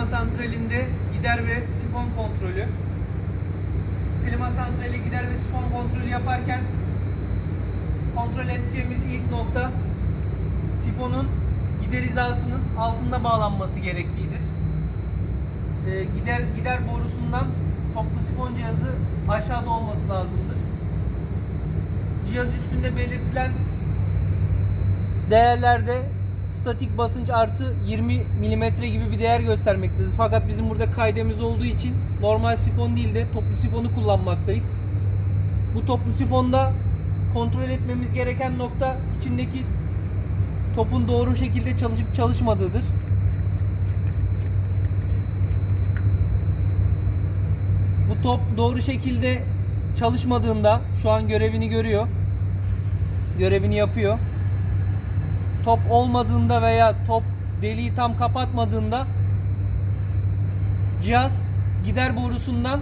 Klima santralinde gider ve sifon kontrolü. Klima santrali gider ve sifon kontrolü yaparken kontrol edeceğimiz ilk nokta sifonun gider hizasının altında bağlanması gerektiğidir. Ee, gider gider borusundan toplu sifon cihazı aşağıda olması lazımdır. Cihaz üstünde belirtilen değerlerde statik basınç artı 20 milimetre gibi bir değer göstermektedir. Fakat bizim burada kaydemiz olduğu için normal sifon değil de toplu sifonu kullanmaktayız. Bu toplu sifonda kontrol etmemiz gereken nokta içindeki topun doğru şekilde çalışıp çalışmadığıdır. Bu top doğru şekilde çalışmadığında şu an görevini görüyor. Görevini yapıyor. Top olmadığında veya top deliği tam kapatmadığında cihaz gider borusundan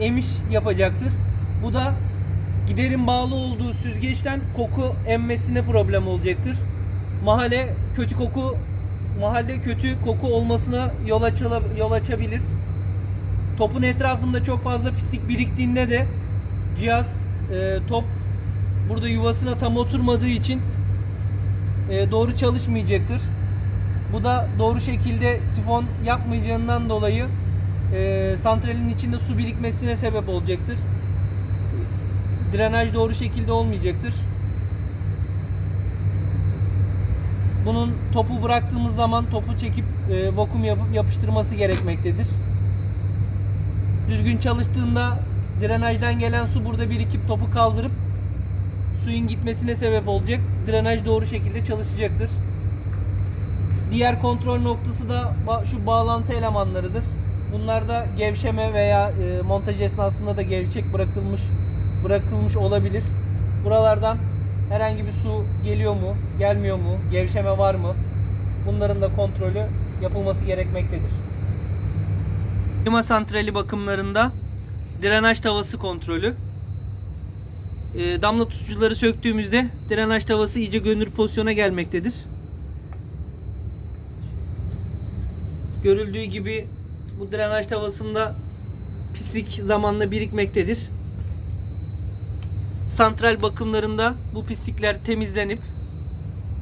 emiş yapacaktır. Bu da giderin bağlı olduğu süzgeçten koku emmesine problem olacaktır. Mahalle kötü koku mahalde kötü koku olmasına yol, açıla, yol açabilir. Topun etrafında çok fazla pislik biriktiğinde de cihaz e, top burada yuvasına tam oturmadığı için e, doğru çalışmayacaktır. Bu da doğru şekilde sifon yapmayacağından dolayı e, santralin içinde su birikmesine sebep olacaktır. Drenaj doğru şekilde olmayacaktır. Bunun topu bıraktığımız zaman topu çekip e, vakum yapıp yapıştırması gerekmektedir. Düzgün çalıştığında drenajdan gelen su burada birikip topu kaldırıp suyun gitmesine sebep olacak. Drenaj doğru şekilde çalışacaktır. Diğer kontrol noktası da şu bağlantı elemanlarıdır. Bunlar da gevşeme veya e, montaj esnasında da gevşek bırakılmış bırakılmış olabilir. Buralardan herhangi bir su geliyor mu, gelmiyor mu, gevşeme var mı? Bunların da kontrolü yapılması gerekmektedir. Klima santrali bakımlarında drenaj tavası kontrolü. E, damla tutucuları söktüğümüzde drenaj tavası iyice görünür pozisyona gelmektedir. Görüldüğü gibi bu drenaj tavasında pislik zamanla birikmektedir. Santral bakımlarında bu pislikler temizlenip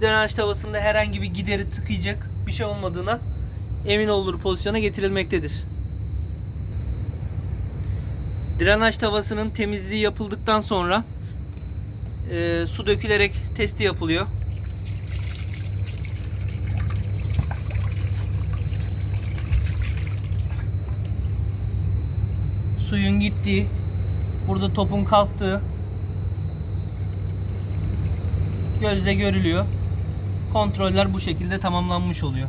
drenaj tavasında herhangi bir gideri tıkayacak bir şey olmadığına emin olur pozisyona getirilmektedir. Drenaj tavasının temizliği yapıldıktan sonra e, su dökülerek testi yapılıyor. Suyun gittiği, burada topun kalktığı gözle görülüyor. Kontroller bu şekilde tamamlanmış oluyor.